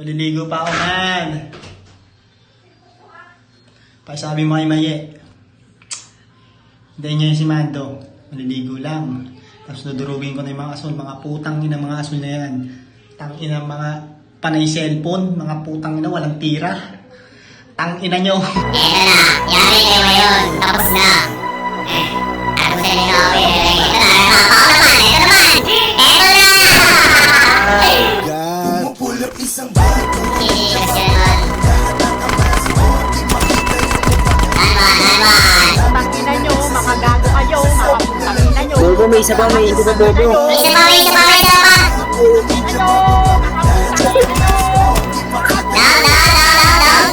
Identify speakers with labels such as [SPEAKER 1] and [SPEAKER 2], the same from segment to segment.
[SPEAKER 1] Maliligo pa ako man. Pasabi mo kay Maye. Hindi niya si Mando. Maliligo lang. Tapos nadurugin ko na yung mga asul. Mga putang ina mga asul na yan. Tang ina mga panay cellphone. Mga putang ina walang tira. Tang ina nyo.
[SPEAKER 2] Ito na. Yari kayo
[SPEAKER 3] may isa pa, may isa pa, Bobo.
[SPEAKER 2] May isa pa, may isa pa, may isa pa.
[SPEAKER 4] Ano?
[SPEAKER 2] Down, down, down, down, down.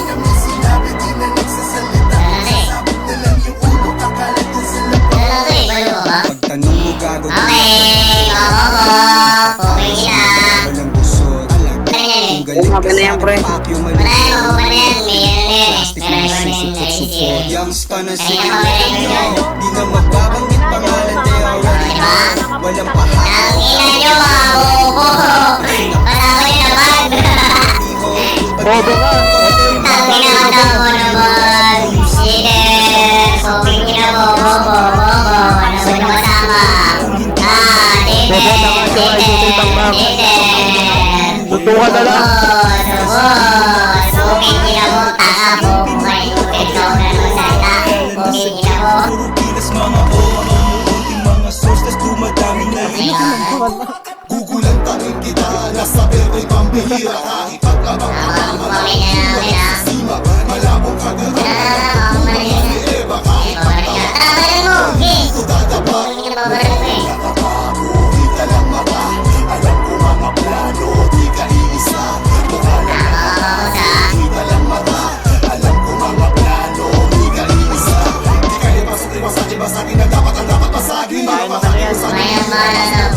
[SPEAKER 5] Pagtanong mo gago
[SPEAKER 2] Okay, oo, okay sila.
[SPEAKER 5] Walang
[SPEAKER 3] Oo,
[SPEAKER 5] ka
[SPEAKER 3] maganda yan,
[SPEAKER 5] sa
[SPEAKER 3] pre.
[SPEAKER 2] Wala yan, na. May ano na yan.
[SPEAKER 5] Plastic
[SPEAKER 2] Pero
[SPEAKER 5] na
[SPEAKER 2] iba na yun,
[SPEAKER 5] susupot-supot
[SPEAKER 2] naisip.
[SPEAKER 5] Youngsta na
[SPEAKER 2] ako, meron yun.
[SPEAKER 5] Di na magbabanggit
[SPEAKER 2] Bobo
[SPEAKER 3] ka.
[SPEAKER 2] Ang ginagawa mo naman. Sige. Ina mo, bobo, bobo. Ano ba? Ah.
[SPEAKER 3] Bobo, tama sutil pang bang.
[SPEAKER 2] David.
[SPEAKER 3] Tutukan na lang.
[SPEAKER 2] Mo, tanga mo. May ka na ng salita. Poking ina mo.
[SPEAKER 5] Puro pilas mga source Tas dumadami na tangin kita Nasa bebe pambihira Kahit basagin mo
[SPEAKER 2] naman.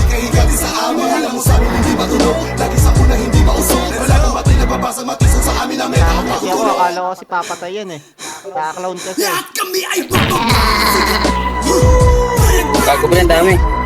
[SPEAKER 5] Di ka mo na amin ang meta
[SPEAKER 1] Kasi ako, akala ko si papatay yan eh. Kaka-clown kasi.
[SPEAKER 5] Lahat kami ay bababa
[SPEAKER 3] Gago yan, dami.